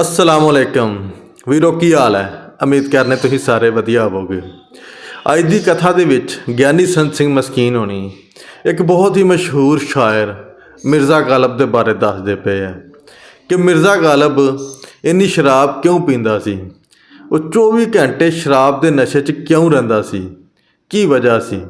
ਅਸਲਾਮ ਅਲੈਕਮ ਵੀਰੋ, ਕੀ ਹਾਲ ਹੈ? ਉਮੀਦ ਕਰਨੇ ਤੁਸੀਂ ਸਾਰੇ ਵਧੀਆ ਹੋਵੋਗੇ। ਅੱਜ ਦੀ ਕਥਾ ਦੇ ਵਿੱਚ ਗਿਆਨੀ ਸੰਤ ਸਿੰਘ ਮਸਕੀਨ ਹੋਣੀ ਇੱਕ ਬਹੁਤ ਹੀ ਮਸ਼ਹੂਰ ਸ਼ਾਇਰ ਮਿਰਜ਼ਾ ਗਾਲਬ ਦੇ ਬਾਰੇ ਦੱਸਦੇ ਪਏ ਆ ਕਿ ਮਿਰਜ਼ਾ ਗਾਲਬ ਇੰਨੀ ਸ਼ਰਾਬ ਕਿਉਂ ਪੀਂਦਾ ਸੀ? ਉਹ 24 ਘੰਟੇ ਸ਼ਰਾਬ ਦੇ ਨਸ਼ੇ 'ਚ ਕਿਉਂ ਰਹਿੰਦਾ ਸੀ? ਕੀ ਵਜ੍ਹਾ ਸੀ?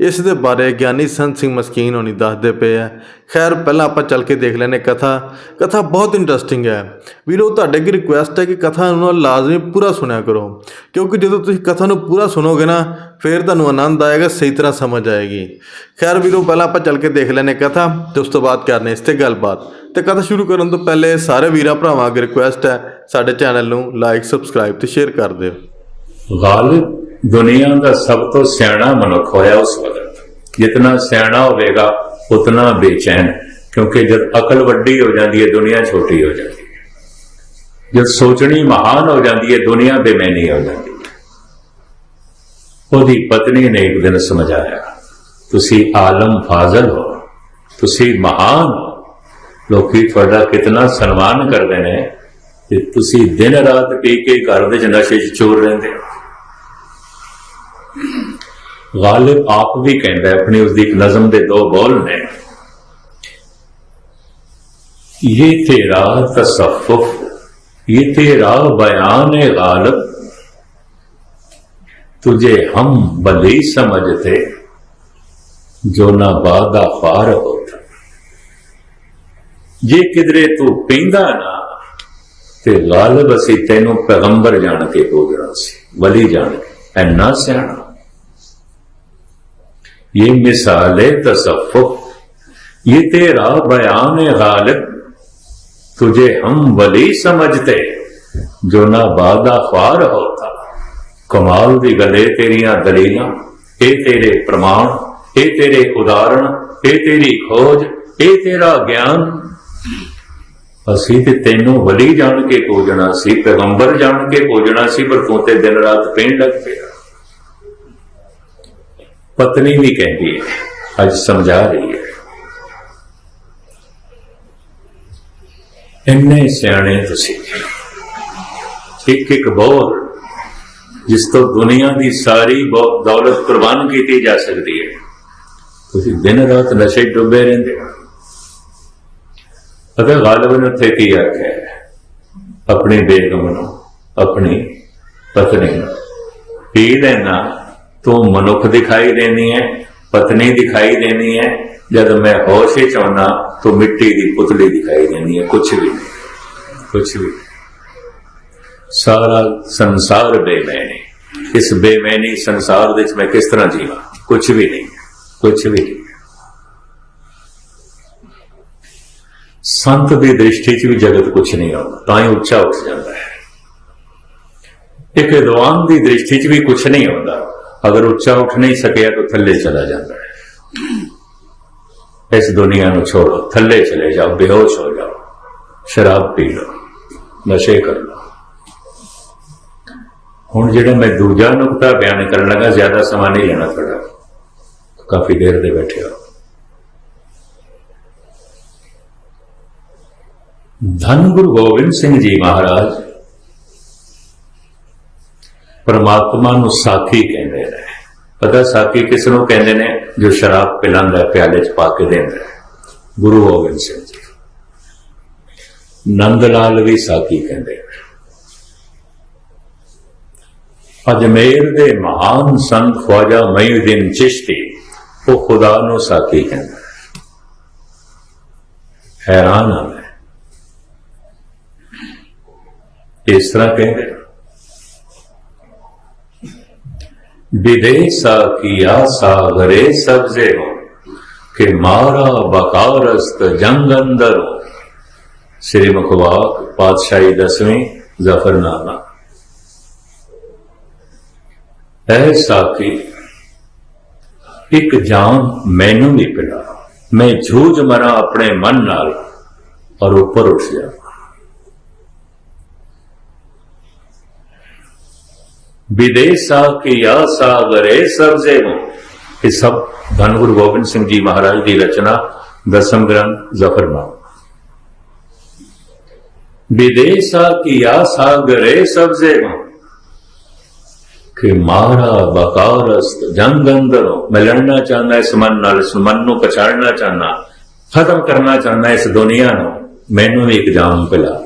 ਇਸ ਦੇ ਬਾਰੇ ਗਿਆਨੀ ਸੰਤ ਸਿੰਘ ਮਸਕੀਨ ਹੋਣੀ ਦੱਸਦੇ ਪਏ ਆ। ਖੈਰ, ਪਹਿਲਾਂ ਆਪਾਂ ਚੱਲ ਕੇ ਦੇਖ ਲੈਨੇ ਕਥਾ। ਕਥਾ ਬਹੁਤ ਇੰਟਰਸਟਿੰਗ ਹੈ। ਵੀਰੋ, ਤੁਹਾਡੇ ਅੱਗੇ ਰਿਕੁਐਸਟ ਹੈ ਕਿ ਕਥਾ ਨੂੰ ਲਾਜ਼ਮੀ ਪੂਰਾ ਸੁਣਿਆ ਕਰੋ। ਕਿਉਂਕਿ ਜਦੋਂ ਤੁਸੀਂ ਕਥਾ ਨੂੰ ਪੂਰਾ ਸੁਣੋਗੇ ਨਾ, ਫਿਰ ਤੁਹਾਨੂੰ ਆਨੰਦ ਆਏਗਾ, ਸਹੀ ਤਰ੍ਹਾਂ ਸਮਝ ਆਏਗੀ। ਖੈਰ, ਵੀਰੋ, ਪਹਿਲਾਂ ਆਪਾਂ ਚੱਲ ਕੇ ਦੇਖ ਲੈਨੇ ਕਥਾ, ਤੇ ਉਸ ਤੋਂ ਬਾਅਦ ਕਰਨੇ ਇਸ ਤੇ ਗੱਲਬਾਤ। ਤੇ ਕਥਾ ਸ਼ੁਰੂ ਕਰਨ ਤੋਂ ਪਹਿਲੇ ਸਾਰੇ ਵੀਰਾਂ ਭਰਾਵਾਂ ਅੱਗੇ ਰਿਕੁਐਸਟ ਹੈ, ਸਾਡੇ ਚੈਨਲ ਨੂੰ ਲਾਈਕ ਸਬਸਕ੍ਰਾਈਬ ਤੇ ਸ਼ੇਅਰ ਕਰ ਦਿਓ। ਗਾਲਿਬ ਦੁਨੀਆ ਦਾ ਸਭ ਤੋਂ ਸਿਆਣਾ ਮਨੁੱਖ ਹੋਇਆ ਉਸ ਵਕਤ। ਜਿਤਨਾ ਸਿਆਣਾ ਹੋਵੇਗਾ, ਉਤਨਾ ਬੇਚੈਨ, ਕਿਉਂਕਿ ਜਦ ਅਕਲ ਵੱਡੀ ਹੋ ਜਾਂਦੀ ਹੈ, ਦੁਨੀਆ ਛੋਟੀ ਹੋ ਜਾਂਦੀ ਹੈ। ਜਦ ਸੋਚਣੀ ਮਹਾਨ ਹੋ ਜਾਂਦੀ ਹੈ, ਦੁਨੀਆ ਬੇਮੈਨੀ ਹੋ ਜਾਂਦੀ ਹੈ। ਉਹਦੀ ਪਤਨੀ ਨੇ ਇੱਕ ਦਿਨ ਸਮਝਾਇਆ, ਤੁਸੀਂ ਆਲਮ ਫਾਜ਼ਲ ਹੋ, ਤੁਸੀਂ ਮਹਾਨ ਹੋ। ਲੋਕੀ ਤੁਹਾਡਾ ਕਿਤਨਾ ਸਨਮਾਨ ਕਰਦੇ ਨੇ, ਤੇ ਤੁਸੀਂ ਦਿਨ ਰਾਤ ਪੀ ਕੇ ਘਰ ਦੇ ਨਸ਼ੇ 'ਚ ਚੋਰ ਰਹਿੰਦੇ ਹੋ। ਗਾਲਿਬ ਆਪ ਵੀ ਕਹਿੰਦਾ ਹੈ, ਆਪਣੀ ਉਸ ਦੀ ਇੱਕ ਨਜ਼ਮ ਦੇ ਦੋ ਬੋਲ ਨੇ ये तेरा तसफ़ुफ ये तेरा बयान है गालिब तुझे हम भली समझते जो ना बादा फार होता ਜੇ ਕਿਧਰੇ ਤੂੰ ਪੀਂਦਾ ਨਾ ਤੇ ਗਾਲਿਬ ਅਸੀਂ ਤੈਨੂੰ ਪੈਗੰਬਰ ਜਾਣ ਕੇ ਪੂਜਣਾ ਸੀ ਵਲੀ ਜਾਣ ਕੇ ਐਨਾ ਸਿਆਣਾ ये मिसाल तसफ़ुफ ये तेरा बयान है गालिब तुझे हम वली समझते जो ना बादा ख्वार होता कमाल दी गले तेरिया दलील ये तेरे प्रमाण ये तेरे उदाहरण ये तेरी खोज ये तेरा ज्ञान ਅਸੀਂ ਤੇ ਤੈਨੂੰ ਵਲੀ ਜਾਣ ਕੇ ਪੂਜਣਾ ਸੀ ਪੈਗੰਬਰ ਜਾਣ ਕੇ ਪੂਜਣਾ ਸੀ ਪਰ ਤੂੰ ਤੇ ਦਿਨ ਰਾਤ ਪੀਣ ਲੱਗ ਪਿਆ ਪਤਨੀ ਵੀ ਕਹਿੰਦੀ ਹੈ ਅੱਜ ਸਮਝਾ ਰਹੀ ਹੈ ਇੰਨੇ ਸਿਆਣੇ ਤੁਸੀਂ ਇੱਕ ਇੱਕ ਬੋਲ ਜਿਸ ਤੋਂ ਦੁਨੀਆ ਦੀ ਸਾਰੀ ਬਹੁ- ਦੌਲਤ ਕੁਰਬਾਨ ਕੀਤੀ ਜਾ ਸਕਦੀ ਹੈ ਤੁਸੀਂ ਦਿਨ ਰਾਤ ਨਸ਼ੇ ਡੁੱਬੇ ਰਹਿੰਦੇ ਹੋ ਅਗਰ ਗਾਲਬ ਨੇ ਉੱਥੇ ਕੀ ਆਖਿਆ ਹੈ? ਆਪਣੀ ਬੇਗਮ ਨੂੰ ਆਪਣੀ ਪਤਨੀ ਨੂੰ ਪੀ ਲੈਣਾ ਤੂੰ ਮਨੁੱਖ ਦਿਖਾਈ ਦੇਣੀ ਹੈ, ਪਤਨੀ ਦਿਖਾਈ ਦੇਣੀ ਹੈ। ਜਦ ਮੈਂ ਹੋਸ਼ ਵਿੱਚ ਆਉਣਾ, ਤੂੰ ਮਿੱਟੀ ਦੀ ਪੁਤਲੀ ਦਿਖਾਈ ਦੇਣੀ ਹੈ। ਕੁਛ ਵੀ ਨਹੀਂ, ਕੁਛ ਵੀ ਨਹੀਂ। ਸਾਰਾ ਸੰਸਾਰ ਬੇਮੈਨੀ। ਇਸ ਬੇਮੈਨੀ ਸੰਸਾਰ ਵਿੱਚ ਮੈਂ ਕਿਸ ਤਰ੍ਹਾਂ ਜੀਵਾਂ? ਕੁਛ ਵੀ ਨਹੀਂ, ਕੁਛ ਵੀ ਨਹੀਂ। ਸੰਤ ਦੀ ਦ੍ਰਿਸ਼ਟੀ 'ਚ ਵੀ ਜਗਤ ਕੁਛ ਨਹੀਂ ਆਉਂਦਾ, ਤਾਂ ਹੀ ਉੱਚਾ ਉੱਠ ਜਾਂਦਾ ਹੈ। ਇੱਕ ਵਿਦਵਾਨ ਦੀ ਦ੍ਰਿਸ਼ਟੀ 'ਚ ਵੀ ਕੁਛ ਨਹੀਂ ਆਉਂਦਾ। ਅਗਰ ਉੱਚਾ ਉੱਠ ਨਹੀਂ ਸਕਿਆ ਤਾਂ ਥੱਲੇ ਚਲਾ ਜਾਂਦਾ ਹੈ। ਇਸ ਦੁਨੀਆ ਨੂੰ ਛੋੜੋ, ਥੱਲੇ ਚਲੇ ਜਾਓ, ਬੇਹੋਸ਼ ਹੋ ਜਾਓ। ਸ਼ਰਾਬ ਪੀ ਲਓ, ਨਸ਼ੇ ਕਰ ਲਓ। ਹੁਣ ਜਿਹੜਾ ਮੈਂ ਦੂਜਾ ਨੁਕਤਾ ਬਿਆਨ ਕਰਨ ਲੱਗਾ, ਜ਼ਿਆਦਾ ਸਮਾਂ ਨਹੀਂ ਲੈਣਾ ਤੁਹਾਡਾ। ਕਾਫੀ ਦੇਰ ਦੇ ਬੈਠੇ ਹੋ। ਧੰਨ ਗੁਰੂ ਗੋਬਿੰਦ ਸਿੰਘ ਜੀ ਮਹਾਰਾਜ, ਪਰਮਾਤਮਾ ਨੂੰ ਸਾਖੀ ਕਹਿੰਦੇ ਪਤਾ ਸਾਕੀ ਕਿਸ ਨੂੰ ਕਹਿੰਦੇ ਨੇ ਜੋ ਸ਼ਰਾਬ ਪਿਲਾਉਂਦਾ ਪਿਆਲੇ 'ਚ ਪਾ ਕੇ ਦਿੰਦਾ ਗੁਰੂ ਗੋਬਿੰਦ ਸਿੰਘ ਜੀ। ਨੰਦ ਲਾਲ ਵੀ ਸਾਕੀ ਕਹਿੰਦੇ ਨੇ। ਅਜਮੇਰ ਦੇ ਮਹਾਨ ਸੰਤ ਖਵਾਜਾ ਮਈਉਦੀਨ ਚਿਸ਼ਤੀ, ਉਹ ਖੁਦਾ ਨੂੰ ਸਾਕੀ ਕਹਿੰਦਾ ਹੈਰਾਨ ਆ ਮੈਂ। ਇਸ ਤਰ੍ਹਾਂ ਕਹਿੰਦੇ विदेशा किया सागरे सब्जे हो कि मारा बकारस्त जंग अंदर हो श्री मुखवाक पातशाही दसवीं जफरनामा ऐ साकी ਇੱਕ ਜਾਮ ਮੈਨੂੰ ਵੀ ਪਿਲਾ ਮੈਂ ਝੂਝ ਮਰਾਂ ਆਪਣੇ ਮਨ ਨਾਲ ਔਰ ਉੱਪਰ ਉੱਠ ਜਾਵਾਂ विदेशा के या सागरे सबसे हो ये सब धन गुरु गोबिंद सिंह जी महाराज की रचना दसम ग्रंथ जफरनामा विदेशा किया सागरे सब्जे ਕਿ ਮਾਰਾ ਬਕਾਰਸਤ ਜੰਗ ਅੰਦਰੋਂ ਮੈਂ ਲੜਨਾ ਚਾਹੁੰਦਾ ਇਸ ਮਨ ਨਾਲ ਇਸ ਮਨ ਨੂੰ ਪਛਾੜਨਾ ਚਾਹੁੰਦਾ ਖਤਮ ਕਰਨਾ ਚਾਹੁੰਦਾ ਇਸ ਦੁਨੀਆ ਨੂੰ ਮੈਨੂੰ ਵੀ ਇੱਕ ਜਾਮ ਪਿਲਾ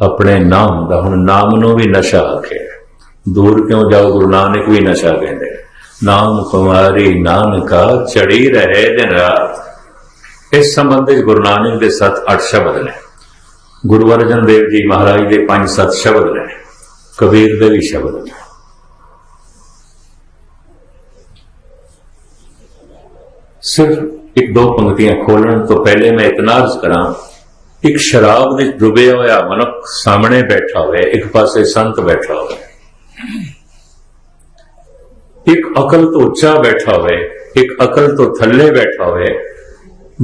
ਆਪਣੇ ਨਾਮ ਦਾ ਹੁਣ ਨਾਮ ਨੂੰ ਵੀ ਨਸ਼ਾ ਆਖਿਆ ਦੂਰ ਕਿਉਂ ਜਾਓ? ਗੁਰੂ ਨਾਨਕ ਵੀ ਨਸ਼ਾ ਕਹਿੰਦੇ ਨਾਮ ਕੁਮਾਰੀ ਨਾਨਕਾ ਚੜੀ ਰਹੇ ਦਿਨ ਰਾਤ। ਇਸ ਸੰਬੰਧ ਵਿੱਚ ਗੁਰੂ ਨਾਨਕ ਦੇ ਸੱਤ ਅੱਠ ਸ਼ਬਦ ਨੇ। ਗੁਰੂ ਅਰਜਨ ਦੇਵ ਜੀ ਮਹਾਰਾਜ ਦੇ ਪੰਜ ਸੱਤ ਸ਼ਬਦ ਨੇ। ਕਬੀਰ ਦੇ ਵੀ ਸ਼ਬਦ ਨੇ। ਸਿਰਫ ਇੱਕ ਦੋ ਪੰਕਤੀਆਂ ਖੋਲਣ ਤੋਂ ਪਹਿਲੇ ਮੈਂ ਇਤਨਾ ਅਰਜ਼ ਕਰਾਂ, ਇੱਕ ਸ਼ਰਾਬ ਵਿੱਚ ਡੁੱਬਿਆ ਹੋਇਆ ਮਨੁੱਖ ਸਾਹਮਣੇ ਬੈਠਾ ਹੋਇਆ ਇੱਕ ਪਾਸੇ ਸੰਤ ਬੈਠਾ ਹੋਇਆ ਇੱਕ ਅਕਲ ਤੋਂ ਉੱਚਾ ਬੈਠਾ ਹੋਵੇ, ਇੱਕ ਅਕਲ ਤੋਂ ਥੱਲੇ ਬੈਠਾ ਹੋਵੇ,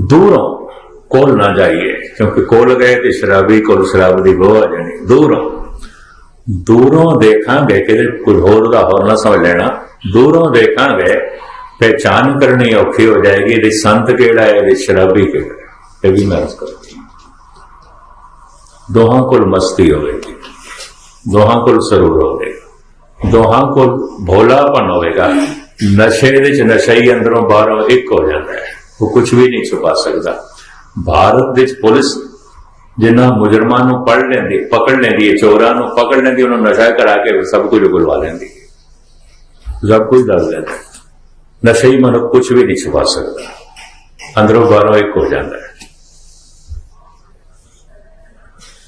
ਦੂਰੋਂ ਕੋਲ ਨਾ ਜਾਈਏ, ਕਿਉਂਕਿ ਕੋਲ ਗਏ ਤੇ ਸ਼ਰਾਬੀ ਕੋਲ ਸ਼ਰਾਬ ਦੀ ਬੋ ਆ ਜਾਣੀ, ਦੂਰੋਂ। ਦੂਰੋਂ ਦੇਖਾਂਗੇ ਕਿ ਕੋਈ ਹੋਰ ਦਾ ਹੋਰ ਨਾ ਸਮਝ ਲੈਣਾ। ਦੂਰੋਂ ਦੇਖਾਂਗੇ ਪਹਿਚਾਨ ਕਰਨੀ ਔਖੀ ਹੋ ਜਾਏਗੀ, ਇਹਦੇ ਸੰਤ ਕਿਹੜਾ ਹੈ, ਇਹਦੇ ਸ਼ਰਾਬੀ ਕਿਹੜਾ ਇਹ ਵੀ ਮੈਂ ਅਰਜ਼ ਕਰਦੀ ਦੋਹਾਂ ਕੋਲ ਮਸਤੀ ਹੋਵੇਗੀ, ਦੋਹਾਂ ਕੋਲ ਸਰੂਰ ਹੋਵੇਗਾ। ਦੋਹਾਂ ਕੋਲ ਭੋਲਾਪਨ ਹੋਵੇਗਾ। ਨਸ਼ੇ ਦੇ ਵਿੱਚ ਨਸ਼ਾ ਹੀ ਅੰਦਰੋਂ ਬਾਹਰੋਂ ਇੱਕ ਹੋ ਜਾਂਦਾ ਹੈ। ਉਹ ਕੁਝ ਵੀ ਨਹੀਂ ਛੁਪਾ ਸਕਦਾ। ਭਾਰਤ ਵਿੱਚ ਪੁਲਿਸ ਜਿਨ੍ਹਾਂ ਮੁਜਰਮਾਂ ਨੂੰ ਪੜ ਲੈਂਦੀ, ਪਕੜ ਲੈਂਦੀ ਹੈ, ਚੋਰਾਂ ਨੂੰ ਪਕੜ ਲੈਂਦੀ, ਉਹਨਾਂ ਨਸ਼ਾ ਕਰਾ ਕੇ ਸਭ ਕੁਝ ਬੁਲਵਾ ਲੈਂਦੀ ਸਭ ਕੁਝ ਦੱਸ ਦਿੰਦਾ ਨਸ਼ੇ ਨਸ਼ਾ ਹੀ ਮਨੁੱਖ ਕੁਝ ਵੀ ਨਹੀਂ ਛੁਪਾ ਸਕਦਾ। ਅੰਦਰੋਂ ਬਾਹਰੋਂ ਇੱਕ ਹੋ ਜਾਂਦਾ ਹੈ।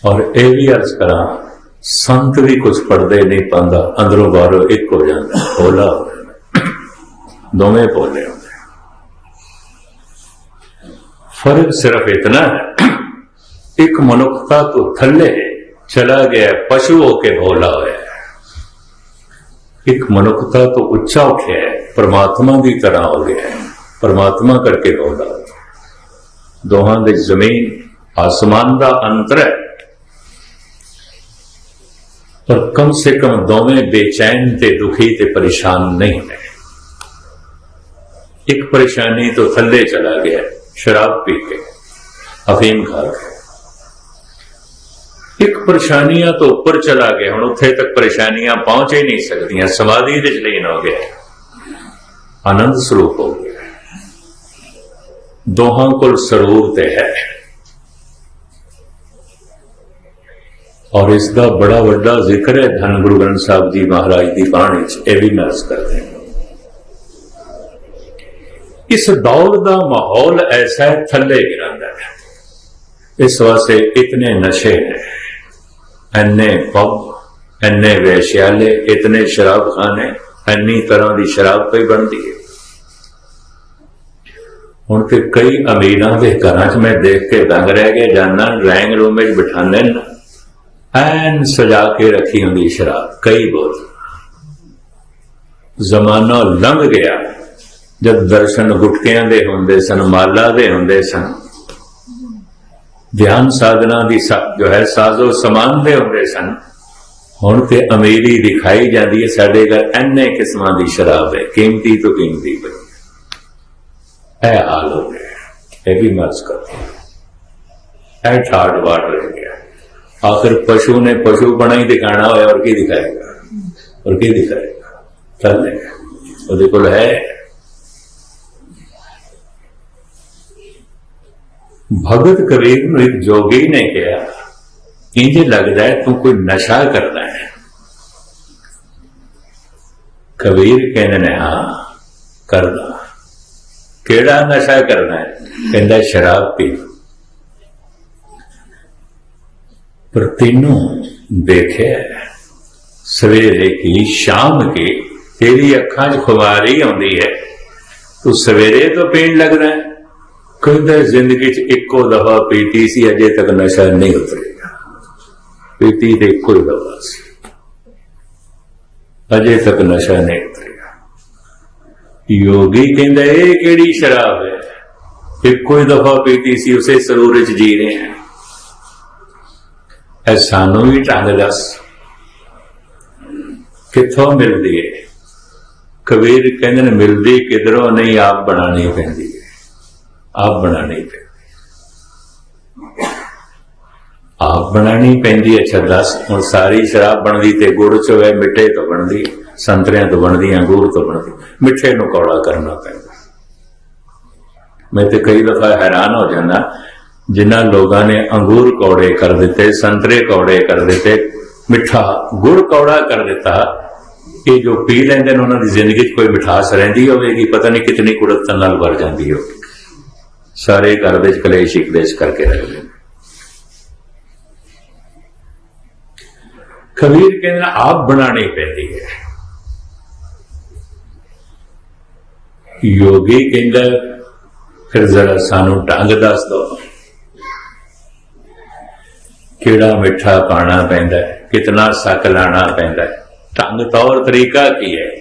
ਔਰ ਇਹ ਵੀ ਅਰਜ਼ ਕਰਾਂ ਸੰਤ ਵੀ ਕੁਝ ਪੜਦੇ ਨਹੀਂ ਪਾਉਂਦਾ, ਅੰਦਰੋਂ ਬਾਹਰੋਂ ਇੱਕ ਹੋ ਜਾਂਦਾ, ਹੋਲਾ ਹੋ ਜਾਂਦਾ। ਦੋਵੇਂ ਬੋਲੇ ਹੁੰਦੇ ਫ਼ਰਕ ਸਿਰਫ ਇਤਨਾ ਹੈ, ਇੱਕ ਮਨੁੱਖਤਾ ਤੋਂ ਥੱਲੇ ਚਲਾ ਗਿਆ, ਪਸ਼ੂ ਹੋ ਕੇ ਭੋਲਾ ਹੋਇਆ ਇੱਕ ਮਨੁੱਖਤਾ ਤੋਂ ਉੱਚਾ ਉੱਠਿਆ ਪਰਮਾਤਮਾ ਦੀ ਤਰ੍ਹਾਂ ਹੋ ਗਿਆ ਪਰਮਾਤਮਾ ਕਰਕੇ ਭੋਲਾ ਹੋਇਆ ਦੋਹਾਂ ਦੇ ਜ਼ਮੀਨ, ਆਸਮਾਨ ਦਾ ਅੰਤਰ ਹੈ। ਪਰ ਕਮ ਸੇ ਕਮ ਦੋਵੇਂ ਬੇਚੈਨ ਤੇ ਦੁਖੀ ਤੇ ਪਰੇਸ਼ਾਨ ਨਹੀਂ ਨੇ ਇੱਕ ਪਰੇਸ਼ਾਨੀ ਤੋਂ ਥੱਲੇ ਚਲਾ ਗਿਆ, ਸ਼ਰਾਬ ਪੀ ਕੇ, ਅਫੀਮ ਖਾ ਕੇ। ਇੱਕ ਪਰੇਸ਼ਾਨੀਆਂ ਤੋਂ ਉੱਪਰ ਚਲਾ ਗਿਆ, ਹੁਣ ਉੱਥੇ ਤੱਕ ਪਰੇਸ਼ਾਨੀਆਂ ਪਹੁੰਚ ਹੀ ਨਹੀਂ ਸਕਦੀਆਂ, ਸਮਾਧੀ ਦੇ ਲੀਨ ਹੋ ਗਿਆ। ਆਨੰਦ ਸਰੂਪ ਹੋ ਗਿਆ। ਦੋਹਾਂ ਕੋਲ ਸਰੂਰ ਤੇ ਹੈ। ਔਰ ਇਸ ਦਾ ਬੜਾ ਵੱਡਾ ਜ਼ਿਕਰ ਹੈ ਧੰਨ ਗੁਰੂ ਗ੍ਰੰਥ ਸਾਹਿਬ ਜੀ ਮਹਾਰਾਜ ਦੀ ਬਾਣੀ ਚ, ਇਹ ਵੀ ਮੈਂ ਕਰਦੇ ਹਾਂ। ਇਸ ਦੌਰ ਦਾ ਮਾਹੌਲ ਐਸਾ ਹੈ, ਥੱਲੇ ਗਿਰਦਾ ਹੈ। ਇਸ ਵਾਸਤੇ ਇਤਨੇ ਨਸ਼ੇ ਨੇ, ਐਨੇ ਪਬ ਐਨੇ ਵੇਸ਼ਿਆਲੇ, ਇਤਨੇ ਸ਼ਰਾਬਖਾਨੇ, ਐਨੀ ਤਰ੍ਹਾਂ ਦੀ ਸ਼ਰਾਬ ਪਈ ਬਣਦੀ ਹੈ। ਹੁਣ ਤੇ ਕਈ ਅਮੀਰਾਂ ਦੇ ਘਰਾਂ 'ਚ ਮੈਂ ਦੇਖ ਕੇ ਦੰਗ ਰਹਿ ਗਿਆ, ਜਾਨਾ, ਡਰਾਇੰਗ ਰੂਮ ਵਿੱਚ ਬਿਠਾਉਂਦੇ ਨੇ। ਐਨ ਸਜਾ ਕੇ ਰੱਖੀ ਹੁੰਦੀ ਸ਼ਰਾਬ, ਕਈ ਬੋਲ। ਜ਼ਮਾਨਾ ਲੰਘ ਗਿਆ, ਜਦ ਦਰਸ਼ਨ ਗੁਟਕਿਆਂ ਦੇ ਹੁੰਦੇ ਸਨ, ਮਾਲਾ ਦੇ ਹੁੰਦੇ ਸਨ। ਧਿਆਨ ਸਾਧਨਾ ਦੀ ਸਾ- ਜੋ ਹੈ ਸਾਜ਼ੋ ਸਮਾਨ ਦੇ ਹੁੰਦੇ ਸਨ। ਹੁਣ ਤੇ ਅਮੀਰੀ ਦਿਖਾਈ ਜਾਂਦੀ ਹੈ, ਸਾਡੇ ਘਰ ਐਨੇ ਕਿਸਮਾਂ ਦੀ ਸ਼ਰਾਬ ਹੈ, ਕੀਮਤੀ ਤੋਂ ਕੀਮਤੀ ਪਈ ਇਹ ਹਾਲ ਹੋ ਗਿਆ, ਇਹ ਵੀ ਮਰਜ਼ ਕਰਦੇ ਇਹ ਠਾੜ ਵਾੜ ਰਹੇ ਗਿਆ ਆਖਿਰ ਪਸ਼ੂ ਨੇ ਪਸ਼ੂ ਬਣਾ ਹੀ ਦਿਖਾਣਾ ਹੋਇਆ ਔਰ ਕੀ ਦਿਖਾਏਗਾ? ਔਰ ਕੀ ਦਿਖਾਏਗਾ? ਚੱਲ ਉਹਦੇ ਕੋਲ ਹੈ। ਭਗਤ ਕਬੀਰ ਨੂੰ ਇੱਕ ਜੋਗੀ ਨੇ ਕਿਹਾ, ਇੰਜ ਲੱਗਦਾ ਹੈ ਤੂੰ ਕੋਈ ਨਸ਼ਾ ਕਰਦਾ ਹੈ। ਕਬੀਰ ਕਹਿੰਦੇ ਨੇ, ਹਾਂ, ਕਰਦਾ। ਕਿਹੜਾ ਨਸ਼ਾ ਕਰਨਾ ਹੈ? ਕਹਿੰਦਾ, ਸ਼ਰਾਬ ਪੀ ਪਰ ਤੈਨੂੰ ਦੇਖਿਆ ਸਵੇਰੇ ਕੀ ਸ਼ਾਮ ਕੀ ਤੇਰੀ ਅੱਖਾਂ 'ਚ ਖੁਮਾਰੀ ਆਉਂਦੀ ਹੈ। ਤੂੰ ਸਵੇਰੇ ਤੋਂ ਪੀਣ ਲੱਗਦਾ ਹੈ। ਕਹਿੰਦਾ ਜ਼ਿੰਦਗੀ 'ਚ ਇੱਕੋ ਦਫਾ ਪੀਤੀ ਸੀ, ਅਜੇ ਤੱਕ ਨਸ਼ਾ ਨਹੀਂ ਉਤਰੇਗਾ ਪੀਤੀ ਤੇ ਇੱਕੋ ਹੀ ਦਫਾ ਸੀ। ਅਜੇ ਤੱਕ ਨਸ਼ਾ ਨਹੀਂ ਉਤਰੇਗਾ ਯੋਗੀ ਕਹਿੰਦਾ, ਇਹ ਕਿਹੜੀ ਸ਼ਰਾਬ ਹੈ? ਇੱਕੋ ਹੀ ਦਫਾ ਪੀਤੀ ਸੀ, ਉਸੇ ਸਰੂਰ 'ਚ ਜੀ ਰਹੇ ਹਾਂ। ਇਹ ਸਾਨੂੰ ਵੀ ਢੰਗ ਦੱਸ। ਕਿੱਥੋਂ ਮਿਲਦੀ ਹੈ ਕਬੀਰ ਕਹਿੰਦੇ ਨੇ, ਮਿਲਦੀ ਕਿਧਰੋਂ ਨਹੀਂ, ਆਪ ਬਣਾਣੀ ਪੈਂਦੀ ਹੈ ਆਪ ਬਣਾਣੀ ਪੈਂਦੀ ਆਪ ਬਣਾਣੀ ਪੈਂਦੀ ਹੈ ਅੱਛਾ ਦੱਸ। ਹੁਣ ਸਾਰੀ ਸ਼ਰਾਬ ਬਣਦੀ ਤੇ ਗੁੜ ਚ ਹੋਵੇ ਮਿੱਠੇ ਤੋਂ ਬਣਦੀ ਸੰਤਰਿਆਂ ਤੋਂ ਬਣਦੀ ਅੰਗੂਰ ਤੋਂ ਬਣਦੀ ਮਿੱਠੇ ਨੂੰ ਕੌੜਾ ਕਰਨਾ ਪੈਂਦਾ ਮੈਂ ਤੇ ਕਈ ਦਫਾ ਹੈਰਾਨ ਹੋ ਜਾਂਦਾ ਜਿਨ੍ਹਾਂ ਲੋਕਾਂ ਨੇ ਅੰਗੂਰ ਕੌੜੇ ਕਰ ਦਿੱਤੇ, ਸੰਤਰੇ ਕੌੜੇ ਕਰ ਦਿੱਤੇ, ਮਿੱਠਾ ਗੁੜ ਕੌੜਾ ਕਰ ਦਿੱਤਾ, ਇਹ ਜੋ ਪੀ ਲੈਂਦੇ ਨੇ ਉਹਨਾਂ ਦੀ ਜ਼ਿੰਦਗੀ 'ਚ ਕੋਈ ਮਿਠਾਸ ਰਹਿੰਦੀ ਹੋਵੇਗੀ, ਪਤਾ ਨਹੀਂ ਕਿਤਨੀ ਕੁੜਤ ਨਾਲ ਵਰ ਜਾਂਦੀ ਹੋ ਸਾਰੇ ਘਰ ਦੇ ਕਲੇਸ਼ ਹੀ ਕਲੇਸ਼ ਕਰਕੇ ਰੱਖਦੇ ਨੇ। ਕਬੀਰ ਕਹਿੰਦਾ, ਆਪ ਬਣਾਣੀ ਪੈਂਦੀ ਹੈ। ਯੋਗੀ ਕਹਿੰਦਾ, ਫਿਰ ਜ਼ਰਾ ਸਾਨੂੰ ਢੰਗ ਦੱਸ ਦੋ ਕਿਹੜਾ ਮਿੱਠਾ ਪਾਣਾ ਪੈਂਦਾ ਹੈ, ਕਿਤਨਾ ਸੱਕ ਲਾਣਾ ਪੈਂਦਾ ਹੈ। ਢੰਗ ਤੌਰ ਤਰੀਕਾ ਕੀ ਹੈ?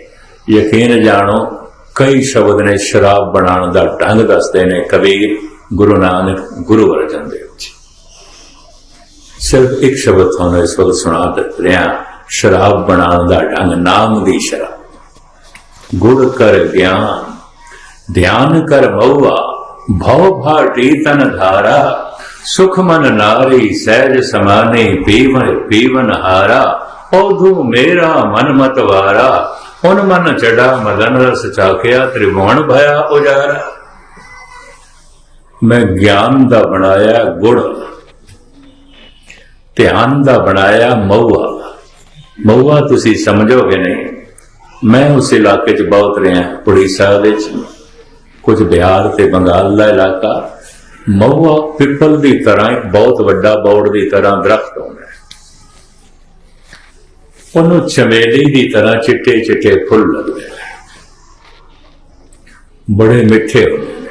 ਯਕੀਨ ਜਾਣੋ, ਕਈ ਸ਼ਬਦ ਨੇ ਸ਼ਰਾਬ ਬਣਾਉਣ ਦਾ ਢੰਗ ਦੱਸਦੇ ਨੇ ਕਬੀਰ ਗੁਰੂ ਨਾਨਕ ਗੁਰੂ ਅਰਜਨ ਦੇਵ ਜੀ ਸਿਰਫ ਇੱਕ ਸ਼ਬਦ ਤੁਹਾਨੂੰ ਇਸ ਵਕਤ ਸੁਣਾ ਰਿਹਾ, ਸ਼ਰਾਬ ਬਣਾਉਣ ਦਾ ਢੰਗ, ਨਾਮ ਦੀ ਸ਼ਰਾਬ। ਗੁਰ ਕਰ ਗਿਆਨ, ਧਿਆਨ ਕਰ ਮਉਆ ਭਉ ਭਾਟੀ ਤਨ ਧਾਰਾ। ਸੁਖ ਮਨ ਨਾਰੀ ਸਹਿਜ ਸਮਾਨੇ ਪੀਵਨ ਪੀਵਨ ਹਾਰਾ ਔਧੂ ਮੇਰਾ ਮਨ ਮਤਵਾਰਾ। ਹੁਣ ਮਨ ਚੜਾ ਮਦਨ ਰਸ ਚਾਖਿਆ ਤ੍ਰਿਭੁਵਨ ਭਇਆ ਉਜਾਰਾ। ਮੈਂ ਗਿਆਨ ਦਾ ਬਣਾਇਆ ਗੁੜ, ਧਿਆਨ ਦਾ ਬਣਾਇਆ ਮਊਆ। ਮਊਆ ਤੁਸੀਂ ਸਮਝੋਗੇ ਨਹੀਂ। ਮੈਂ ਉਸ ਇਲਾਕੇ 'ਚ ਬਹੁਤ ਰਿਹਾ, ਉੜੀਸਾ ਵਿੱਚ। ਕੁਝ ਬਿਹਾਰ ਤੇ ਬੰਗਾਲ ਦਾ ਇਲਾਕਾ। ਮਊਆ ਪਿੱਪਲ ਦੀ ਤਰ੍ਹਾਂ ਇੱਕ ਬਹੁਤ ਵੱਡਾ ਬੌੜ ਦੀ ਤਰ੍ਹਾਂ ਦਰਖਤ ਹੁੰਦਾ ਹੈ। ਉਹਨੂੰ ਚਮੇਲੀ ਦੀ ਤਰ੍ਹਾਂ ਚਿੱਟੇ ਚਿੱਟੇ ਫੁੱਲ ਲੱਗਦੇ ਨੇ। ਬੜੇ ਮਿੱਠੇ ਹੁੰਦੇ ਨੇ।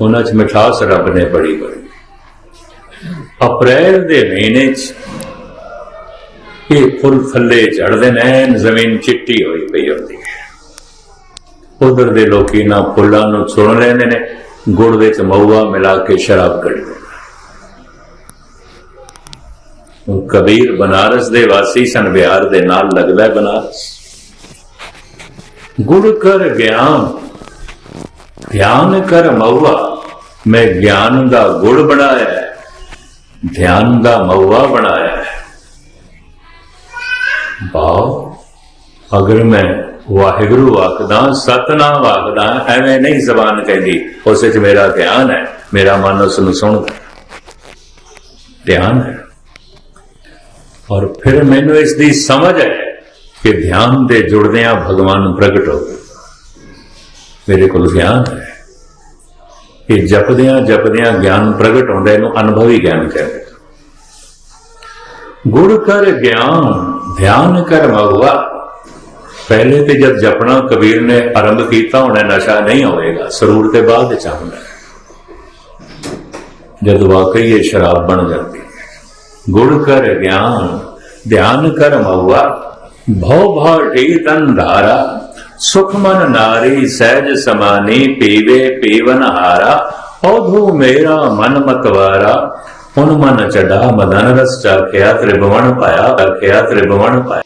ਉਹਨਾਂ 'ਚ ਮਿਠਾਸ ਰੱਬ ਨੇ ਬੜੀ ਬੜੀ ਅਪ੍ਰੈਲ ਦੇ ਮਹੀਨੇ 'ਚ ਇਹ ਫੁੱਲ ਥੱਲੇ ਝੜਦੇ ਨੇ, ਜ਼ਮੀਨ ਚਿੱਟੀ ਹੋਈ ਪਈ ਹੁੰਦੀ ਹੈ। ਉਧਰ ਦੇ ਲੋਕੀ ਨਾ ਫੁੱਲਾਂ ਨੂੰ ਸੁਣ ਲੈਂਦੇ ਨੇ। ਗੁੜ ਵਿੱਚ ਮਊਆ ਮਿਲਾ ਕੇ ਸ਼ਰਾਬ ਕੱਢਦੇ ਨੇ ਕਬੀਰ ਬਨਾਰਸ ਦੇ ਵਾਸੀ ਸਨ, ਬਿਹਾਰ ਦੇ ਨਾਲ ਲੱਗਦਾ ਬਨਾਰਸ। ਗੁੜ ਕਰ ਗਿਆਨ, ਧਿਆਨ ਕਰ ਮਊਆ। ਮੈਂ ਗਿਆਨ ਦਾ ਗੁੜ ਬਣਾਇਆ ਧਿਆਨ ਦਾ ਮਊਆ ਬਣਾਇਆ ਹੈ। ਬਾਉ ਅਗਰ ਮੈਂ ਵਾਹਿਗੁਰੂ ਆਖਦਾ ਸਤਨਾਮ ਆਖਦਾ ਐਵੇਂ ਨਹੀਂ ਜ਼ਬਾਨ ਕਹਿੰਦੀ। ਉਸ ਵਿੱਚ ਮੇਰਾ ਧਿਆਨ ਹੈ, ਮੇਰਾ ਮਨ ਉਸ ਨੂੰ ਸੁਣਦਾ ਧਿਆਨ ਹੈ। ਔਰ ਫਿਰ ਮੈਨੂੰ ਇਸ ਦੀ ਸਮਝ ਹੈ ਕਿ ਧਿਆਨ ਦੇ ਜੁੜਦਿਆਂ ਭਗਵਾਨ ਪ੍ਰਗਟ ਹੋ ਮੇਰੇ ਕੋਲ ਗਿਆਨ ਹੈ। ਇਹ ਜਪਦਿਆਂ ਜਪਦਿਆਂ ਗਿਆਨ ਪ੍ਰਗਟ ਹੁੰਦਾ ਇਹਨੂੰ ਅਨੁਭਵੀ ਗਿਆਨ ਕਹਿੰਦੇ। ਗੁਰ ਕਰ ਗਿਆਨ, ਧਿਆਨ ਕਰ ਮਹੁਆ ਪਹਿਲੇ ਤੇ ਜਦ ਜਪਣਾ ਕਬੀਰ ਨੇ ਆਰੰਭ ਕੀਤਾ, ਹੋਣਾ ਨਸ਼ਾ ਨਹੀਂ ਹੋਵੇਗਾ ਸਰੂਰ ਤੇ ਬਾਅਦ ਵਿੱਚ ਆਉਂਦਾ ਜਦ ਵਾਕਈ ਇਹ ਸ਼ਰਾਬ ਬਣ ਜਾਂਦੀ ਗੁੜ ਕਰ ਗਿਆਨ, ਧਿਆਨ ਕਰ ਮਹੁਆ ਭਉ ਭਾਟੀ ਤਨ ਧਾਰਾ, ਸੁਖ ਮਨ ਨਾਰੀ, ਸਹਿਜ ਸਮਾਨੀ, ਪੀਵੇ ਪੀਵਨ ਹਾਰਾ ਔਧੂ ਮੇਰਾ ਮਨ ਮਤਵਾਰਾ ਹੁਣ ਮਨ ਚੜਾ, ਮਦਨ ਰਸ ਚਾਖਿਆ, ਤ੍ਰਿਭਵਨ ਪਾਇਆ, ਆਖਿਆ ਤ੍ਰਿਭਵਨ ਪਾਇਆ।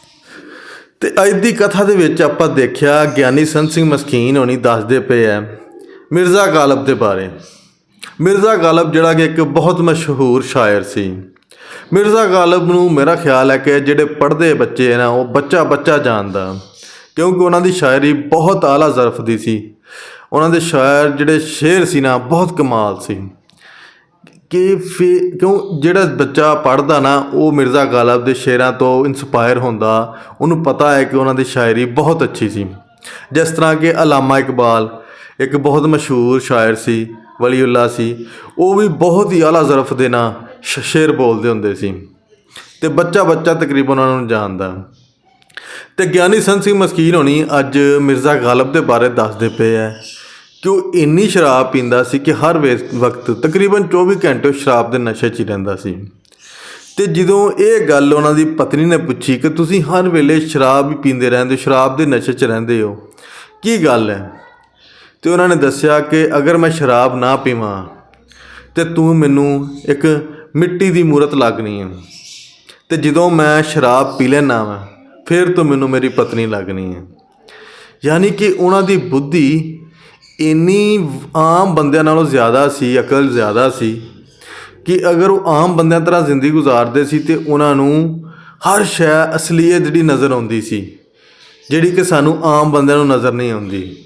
ਤੇ ਅੱਜ ਦੀ ਕਥਾ ਦੇ ਵਿੱਚ ਆਪਾਂ ਦੇਖਿਆ ਗਿਆਨੀ ਸੰਤ ਸਿੰਘ ਮਸਕੀਨ ਹੋਣੀ ਦੱਸਦੇ ਪਏ ਐ ਮਿਰਜ਼ਾ ਗਾਲਬ ਦੇ ਬਾਰੇ। ਮਿਰਜ਼ਾ ਗਾਲਬ ਜਿਹੜਾ ਕਿ ਇੱਕ ਬਹੁਤ ਮਸ਼ਹੂਰ ਸ਼ਾਇਰ ਸੀ। ਮਿਰਜ਼ਾ ਗਾਲਬ ਨੂੰ ਮੇਰਾ ਖਿਆਲ ਹੈ ਕਿ ਜਿਹੜੇ ਪੜ੍ਹਦੇ ਬੱਚੇ ਨਾ, ਉਹ ਬੱਚਾ ਬੱਚਾ ਜਾਣਦਾ। ਕਿਉਂਕਿ ਉਹਨਾਂ ਦੀ ਸ਼ਾਇਰੀ ਬਹੁਤ ਆਲਾ ਜ਼ਰਫ ਦੀ ਸੀ। ਉਹਨਾਂ ਦੇ ਸ਼ਾਇਰ ਜਿਹੜੇ ਸ਼ੇਰ ਸੀ ਨਾ, ਬਹੁਤ ਕਮਾਲ ਸੀ। ਕਿ ਫੇ ਕਿਉਂ ਜਿਹੜਾ ਬੱਚਾ ਪੜ੍ਹਦਾ ਨਾ, ਉਹ ਮਿਰਜ਼ਾ ਗਾਲਬ ਦੇ ਸ਼ੇਰਾਂ ਤੋਂ ਇੰਸਪਾਇਰ ਹੁੰਦਾ। ਉਹਨੂੰ ਪਤਾ ਹੈ ਕਿ ਉਹਨਾਂ ਦੀ ਸ਼ਾਇਰੀ ਬਹੁਤ ਅੱਛੀ ਸੀ। ਜਿਸ ਤਰ੍ਹਾਂ ਕਿ ਅਲਾਮਾ ਇਕਬਾਲ ਇੱਕ ਬਹੁਤ ਮਸ਼ਹੂਰ ਸ਼ਾਇਰ ਸੀ, ਵਲੀਉੱਲਾ ਸੀ, ਉਹ ਵੀ ਬਹੁਤ ਹੀ ਆਲਾ ਜ਼ਰਫ ਦੇ ਨਾਲ ਸ਼ੇਰ ਬੋਲਦੇ ਹੁੰਦੇ ਸੀ। ਤੇ ਬੱਚਾ ਬੱਚਾ ਤਕਰੀਬਨ ਉਹਨਾਂ ਨੂੰ ਜਾਣਦਾ। ਤੇ ਗਿਆਨੀ ਸੰਤ ਸਿੰਘ ਮਸਕੀਨ ਹੋਣੀ ਅੱਜ ਮਿਰਜ਼ਾ ਗਾਲਬ ਦੇ ਬਾਰੇ ਦੱਸਦੇ ਪਏ ਐ ਕਿ ਉਹ ਇੰਨੀ ਸ਼ਰਾਬ ਪੀਂਦਾ ਸੀ ਕਿ ਹਰ ਵੇ- ਵਕਤ ਤਕਰੀਬਨ 24 ਘੰਟੇ ਸ਼ਰਾਬ ਦੇ ਨਸ਼ੇ 'ਚ ਹੀ ਰਹਿੰਦਾ ਸੀ। ਤੇ ਜਦੋਂ ਇਹ ਗੱਲ ਉਹਨਾਂ ਦੀ ਪਤਨੀ ਨੇ ਪੁੱਛੀ ਕਿ ਤੁਸੀਂ ਹਰ ਵੇਲੇ ਸ਼ਰਾਬ ਹੀ ਪੀਂਦੇ ਰਹਿੰਦੇ ਹੋ, ਸ਼ਰਾਬ ਦੇ ਨਸ਼ੇ 'ਚ ਰਹਿੰਦੇ ਹੋ, ਕੀ ਗੱਲ ਹੈ? ਤੇ ਉਹਨਾਂ ਨੇ ਦੱਸਿਆ ਕਿ ਅਗਰ ਮੈਂ ਸ਼ਰਾਬ ਨਾ ਪੀਵਾਂ, ਤੇ ਤੂੰ ਮੈਨੂੰ ਇੱਕ ਮਿੱਟੀ ਦੀ ਮੂਰਤ ਲੱਗਣੀ ਹੈ। ਤੇ ਜਦੋਂ ਮੈਂ ਸ਼ਰਾਬ ਪੀ ਲੈਣਾ ਵਾ, ਫਿਰ ਤੋਂ ਮੈਨੂੰ ਮੇਰੀ ਪਤਨੀ ਲੱਗਣੀ ਹੈ। ਯਾਨੀ ਕਿ ਉਹਨਾਂ ਦੀ ਬੁੱਧੀ ਇੰਨੀ ਆਮ ਬੰਦਿਆਂ ਨਾਲੋਂ ਜ਼ਿਆਦਾ ਸੀ, ਅਕਲ ਜ਼ਿਆਦਾ ਸੀ ਕਿ ਅਗਰ ਉਹ ਆਮ ਬੰਦਿਆਂ ਤਰ੍ਹਾਂ ਜ਼ਿੰਦਗੀ ਗੁਜ਼ਾਰਦੇ ਸੀ ਤੇ ਉਹਨਾਂ ਨੂੰ ਹਰ ਸ਼ੈ, ਅਸਲੀਅਤ ਜਿਹੜੀ ਨਜ਼ਰ ਆਉਂਦੀ ਸੀ, ਜਿਹੜੀ ਕਿ ਸਾਨੂੰ ਆਮ ਬੰਦਿਆਂ ਨੂੰ ਨਜ਼ਰ ਨਹੀਂ ਆਉਂਦੀ।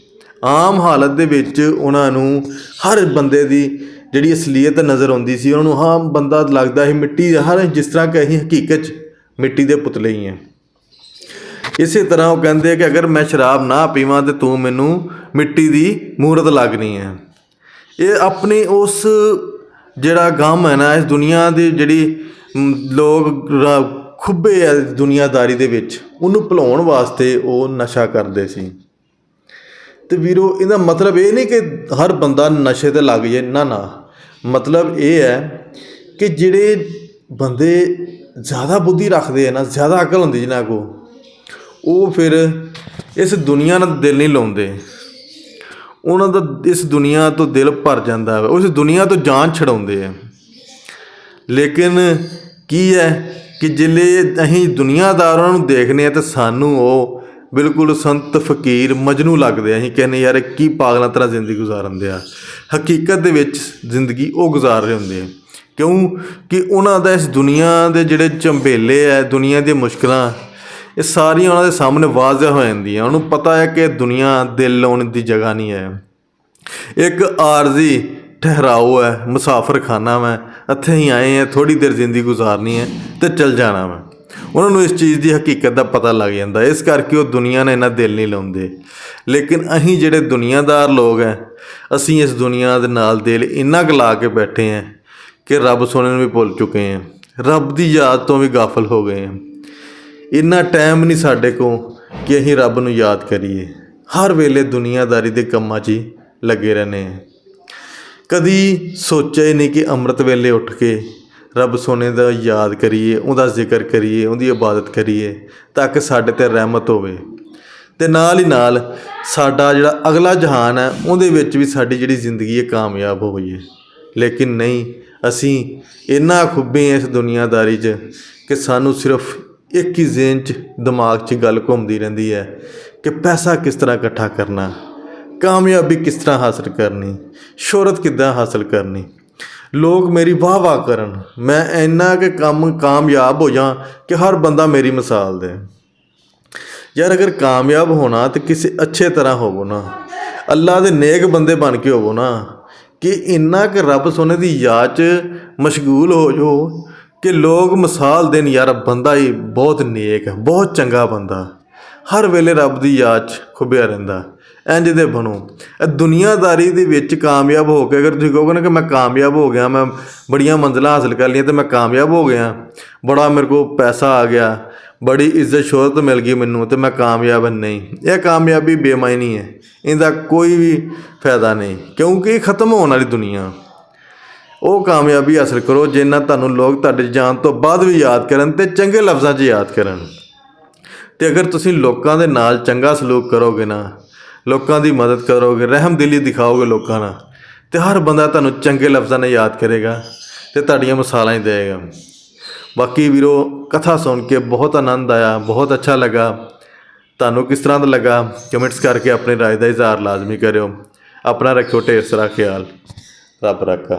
ਆਮ ਹਾਲਤ ਦੇ ਵਿੱਚ ਉਹਨਾਂ ਨੂੰ ਹਰ ਬੰਦੇ ਦੀ ਜਿਹੜੀ ਅਸਲੀਅਤ ਨਜ਼ਰ ਆਉਂਦੀ ਸੀ, ਉਹਨਾਂ ਨੂੰ ਹਾਂ, ਬੰਦਾ ਲੱਗਦਾ ਸੀ ਮਿੱਟੀ ਹਰ ਜਿਸ ਤਰ੍ਹਾਂ ਕਿ ਅਸੀਂ ਹਕੀਕਤ 'ਚ ਮਿੱਟੀ ਦੇ ਪੁਤਲੇ ਹੀ ਹਾਂ। ਇਸੇ ਤਰ੍ਹਾਂ ਉਹ ਕਹਿੰਦੇ ਕਿ ਅਗਰ ਮੈਂ ਸ਼ਰਾਬ ਨਾ ਪੀਵਾਂ ਤੇ ਤੂੰ ਮੈਨੂੰ ਮਿੱਟੀ ਦੀ ਮੂਰਤ ਲੱਗਣੀ ਹੈ। ਇਹ ਆਪਣੀ ਉਸ ਜਿਹੜਾ ਗਮ ਹੈ ਨਾ, ਇਸ ਦੁਨੀਆ ਦੀ ਜਿਹੜੀ ਲੋਕ ਖੁੱਬੇ ਹੈ ਦੁਨੀਆਦਾਰੀ ਦੇ ਵਿੱਚ, ਉਹਨੂੰ ਭੁਲਾਉਣ ਵਾਸਤੇ ਉਹ ਨਸ਼ਾ ਕਰਦੇ ਸੀ। ਤੇ ਵੀਰੋ, ਇਹਦਾ ਮਤਲਬ ਇਹ ਨਹੀਂ ਕਿ ਹਰ ਬੰਦਾ ਨਸ਼ੇ ਤੇ ਲੱਗ ਜਾਏ। ਨਾ ਨਾ। ਮਤਲਬ ਇਹ ਹੈ ਕਿ ਜਿਹੜੇ ਬੰਦੇ ਜ਼ਿਆਦਾ ਬੁੱਧੀ ਰੱਖਦੇ ਆ ਨਾ, ਜ਼ਿਆਦਾ ਅਕਲ ਹੁੰਦੀ ਜਿਹਨਾਂ ਕੋ ਉਹ ਫਿਰ ਇਸ ਦੁਨੀਆ ਨਾਲ ਦਿਲ ਨਹੀਂ ਲਾਉਂਦੇ। ਉਹਨਾਂ ਦਾ ਇਸ ਦੁਨੀਆ ਤੋਂ ਦਿਲ ਭਰ ਜਾਂਦਾ ਹੈ ਉਸ ਦੁਨੀਆ ਤੋਂ ਜਾਨ ਛਡਾਉਂਦੇ ਆ। ਲੇਕਿਨ ਕੀ ਹੈ ਕਿ ਜਿਲੇ ਅਸੀਂ ਦੁਨੀਆਦਾਰ ਉਹਨਾਂ ਨੂੰ ਦੇਖਨੇ ਆ ਤੇ ਸਾਨੂੰ ਉਹ ਬਿਲਕੁਲ ਸੰਤ, ਫਕੀਰ, ਮਜਨੂ ਲੱਗਦੇ ਆ। ਅਸੀਂ ਕਹਿੰਦੇ ਯਾਰ ਕੀ ਪਾਗਲਾਂ ਤਰ੍ਹਾਂ ਜ਼ਿੰਦਗੀ ਗੁਜ਼ਾਰਦੇ ਆ। ਹਕੀਕਤ ਦੇ ਵਿੱਚ ਜ਼ਿੰਦਗੀ ਉਹ ਗੁਜ਼ਾਰ ਰਹੇ ਹੁੰਦੇ ਆ। ਕਿਉਂ? ਕਿ ਉਹਨਾਂ ਦਾ ਇਸ ਦੁਨੀਆ ਦੇ ਜਿਹੜੇ ਚੰਬੇਲੇ ਆ, ਦੁਨੀਆ ਦੀਆਂ ਮੁਸ਼ਕਲਾਂ ਇਹ ਸਾਰੀਆਂ ਉਹਨਾਂ ਦੇ ਸਾਹਮਣੇ ਵਾਜ਼ਿਹ ਹੋ ਜਾਂਦੀਆਂ। ਉਹਨੂੰ ਪਤਾ ਹੈ ਕਿ ਦੁਨੀਆ ਦਿਲ ਲਾਉਣ ਦੀ ਜਗ੍ਹਾ ਨਹੀਂ ਹੈ। ਇੱਕ ਆਰਜ਼ੀ ਠਹਿਰਾਓ ਹੈ ਮੁਸਾਫਰ ਖਾਨਾ ਮੈਂ, ਇੱਥੇ ਹੀ ਆਏ ਆ ਥੋੜੀ ਦੇਰ ਜ਼ਿੰਦਗੀ ਗੁਜ਼ਾਰਨੀ ਹੈ ਤੇ ਚਲ ਜਾਣਾ ਮੈਂ। ਉਹਨਾਂ ਨੂੰ ਇਸ ਚੀਜ਼ ਦੀ ਹਕੀਕਤ ਦਾ ਪਤਾ ਲੱਗ ਜਾਂਦਾ। ਇਸ ਕਰਕੇ ਉਹ ਦੁਨੀਆ ਨੇ ਇਹਨਾਂ ਦਿਲ ਨਹੀਂ ਲਾਉਂਦੇ। ਲੇਕਿਨ ਅਸੀਂ ਜਿਹੜੇ ਦੁਨੀਆਦਾਰ ਲੋਕ ਹੈ, ਅਸੀਂ ਇਸ ਦੁਨੀਆ ਦੇ ਨਾਲ ਦਿਲ ਇੰਨਾ ਕੁ ਲਾ ਕੇ ਬੈਠੇ ਹਾਂ ਕਿ ਰੱਬ ਸੋਨੇ ਨੂੰ ਵੀ ਭੁੱਲ ਚੁੱਕੇ ਹਾਂ। ਰੱਬ ਦੀ ਯਾਦ ਤੋਂ ਵੀ ਗਾਫਲ ਹੋ ਗਏ ਹਾਂ। ਇੰਨਾ ਟਾਈਮ ਨਹੀਂ ਸਾਡੇ ਕੋਲ ਕਿ ਅਸੀਂ ਰੱਬ ਨੂੰ ਯਾਦ ਕਰੀਏ। ਹਰ ਵੇਲੇ ਦੁਨੀਆਦਾਰੀ ਦੇ ਕੰਮਾਂ 'ਚ ਹੀ ਲੱਗੇ ਰਹਿੰਦੇ ਹਾਂ। ਕਦੀ ਸੋਚਿਆ ਹੀ ਨਹੀਂ ਕਿ ਅੰਮ੍ਰਿਤ ਵੇਲੇ ਉੱਠ ਕੇ ਰੱਬ ਸੋਨੇ ਦਾ ਯਾਦ ਕਰੀਏ, ਉਹਦਾ ਜ਼ਿਕਰ ਕਰੀਏ, ਉਹਦੀ ਇਬਾਦਤ ਕਰੀਏ, ਤਾਂ ਕਿ ਸਾਡੇ ਤੇ ਰਹਿਮਤ ਹੋਵੇ। ਤੇ ਨਾਲ ਹੀ ਨਾਲ ਸਾਡਾ ਜਿਹੜਾ ਅਗਲਾ ਜਹਾਨ ਹੈ, ਉਹਦੇ ਵਿੱਚ ਵੀ ਸਾਡੀ ਜਿਹੜੀ ਜ਼ਿੰਦਗੀ ਹੈ ਕਾਮਯਾਬ ਹੋ ਹੋਈਏ ਲੇਕਿਨ ਨਹੀਂ, ਅਸੀਂ ਇੰਨਾ ਖੁੱਬੇ ਹਾਂ ਇਸ ਦੁਨੀਆਦਾਰੀ 'ਚ ਕਿ ਸਾਨੂੰ ਸਿਰਫ ਇੱਕ ਹੀ ਜ਼ੇਨ 'ਚ, ਦਿਮਾਗ 'ਚ ਗੱਲ ਘੁੰਮਦੀ ਰਹਿੰਦੀ ਹੈ ਕਿ ਪੈਸਾ ਕਿਸ ਤਰ੍ਹਾਂ ਇਕੱਠਾ ਕਰਨਾ, ਕਾਮਯਾਬੀ ਕਿਸ ਤਰ੍ਹਾਂ ਹਾਸਲ ਕਰਨੀ, ਸ਼ੋਹਰਤ ਕਿੱਦਾਂ ਹਾਸਲ ਕਰਨੀ। ਲੋਕ ਮੇਰੀ ਵਾਹ ਵਾਹ ਕਰਨ, ਮੈਂ ਇੰਨਾ ਕਿ ਕੰਮ ਕਾਮਯਾਬ ਹੋ ਜਾਂ ਕਿ ਹਰ ਬੰਦਾ ਮੇਰੀ ਮਿਸਾਲ ਦੇ। ਯਾਰ ਅਗਰ ਕਾਮਯਾਬ ਹੋਣਾ ਤੇ ਕਿਸੇ ਅੱਛੇ ਤਰ੍ਹਾਂ ਹੋਵੋ ਨਾ ਅੱਲਾ ਦੇ ਨੇਕ ਬੰਦੇ ਬਣ ਕੇ ਹੋਵੋ ਨਾ, ਕਿ ਇੰਨਾ ਕਿ ਰੱਬ ਸੋਨੇ ਦੀ ਯਾਦ 'ਚ ਮਸ਼ਗੂਲ ਹੋ ਜੋ ਕਿ ਲੋਕ ਮਿਸਾਲ ਦੇਣ, ਯਾਰ ਬੰਦਾ ਹੀ ਬਹੁਤ ਨੇਕ ਹੈ, ਬਹੁਤ ਚੰਗਾ ਬੰਦਾ ਹਰ ਵੇਲੇ ਰੱਬ ਦੀ ਯਾਦ 'ਚ ਖੁੱਬਿਆ ਰਹਿੰਦਾ ਇੰਜ ਦੇ ਬਣੋ। ਇਹ ਦੁਨੀਆਦਾਰੀ ਦੇ ਵਿੱਚ ਕਾਮਯਾਬ ਹੋ ਕੇ, ਅਗਰ ਤੁਸੀਂ ਕਹੋਗੇ ਨਾ ਕਿ ਮੈਂ ਕਾਮਯਾਬ ਹੋ ਗਿਆ, ਮੈਂ ਬੜੀਆਂ ਮੰਜ਼ਲਾਂ ਹਾਸਲ ਕਰ ਲਈਆਂ ਤੇ ਮੈਂ ਕਾਮਯਾਬ ਹੋ ਗਿਆ, ਬੜਾ ਮੇਰੇ ਕੋਲ ਪੈਸਾ ਆ ਗਿਆ, ਬੜੀ ਇੱਜ਼ਤ, ਸ਼ੋਹਰਤ ਮਿਲ ਗਈ ਮੈਨੂੰ ਤੇ ਮੈਂ ਕਾਮਯਾਬ ਨਹੀਂ, ਇਹ ਕਾਮਯਾਬੀ ਬੇਮਾਇਨੀ ਹੈ। ਇਹਦਾ ਕੋਈ ਵੀ ਫਾਇਦਾ ਨਹੀਂ, ਕਿਉਂਕਿ ਖਤਮ ਹੋਣ ਵਾਲੀ ਦੁਨੀਆ। ਉਹ ਕਾਮਯਾਬੀ ਹਾਸਲ ਕਰੋ ਜਿੰਨਾ ਤੁਹਾਨੂੰ ਲੋਕ ਤੁਹਾਡੇ ਜਾਣ ਤੋਂ ਬਾਅਦ ਵੀ ਯਾਦ ਕਰਨ ਤੇ ਚੰਗੇ ਲਫ਼ਜ਼ਾਂ 'ਚ ਯਾਦ ਕਰਨ। ਤੇ ਅਗਰ ਤੁਸੀਂ ਲੋਕਾਂ ਦੇ ਨਾਲ ਚੰਗਾ ਸਲੂਕ ਕਰੋਗੇ ਨਾ, ਲੋਕਾਂ ਦੀ ਮਦਦ ਕਰੋਗੇ ਰਹਿਮਦਿਲੀ ਦਿਖਾਓਗੇ ਲੋਕਾਂ ਨਾਲ, ਤੇ ਹਰ ਬੰਦਾ ਤੁਹਾਨੂੰ ਚੰਗੇ ਲਫ਼ਜ਼ਾਂ ਨਾਲ ਯਾਦ ਕਰੇਗਾ ਤੇ ਤੁਹਾਡੀਆਂ ਮਿਸਾਲਾਂ ਹੀ ਦੇਵੇਗਾ। ਬਾਕੀ ਵੀਰੋ, ਕਥਾ ਸੁਣ ਕੇ ਬਹੁਤ ਆਨੰਦ ਆਇਆ, ਬਹੁਤ ਅੱਛਾ ਲੱਗਾ। ਤੁਹਾਨੂੰ ਕਿਸ ਤਰ੍ਹਾਂ ਦਾ ਲੱਗਾ? ਕਮੈਂਟਸ ਕਰਕੇ ਆਪਣੀ ਰਾਏ ਦਾ ਇਜ਼ਹਾਰ ਲਾਜ਼ਮੀ ਕਰਿਓ। ਆਪਣਾ ਰੱਖਿਓ ਢੇਰ ਸਾਰਾ ਖਿਆਲ। ਰੱਬ ਰੱਖਾ।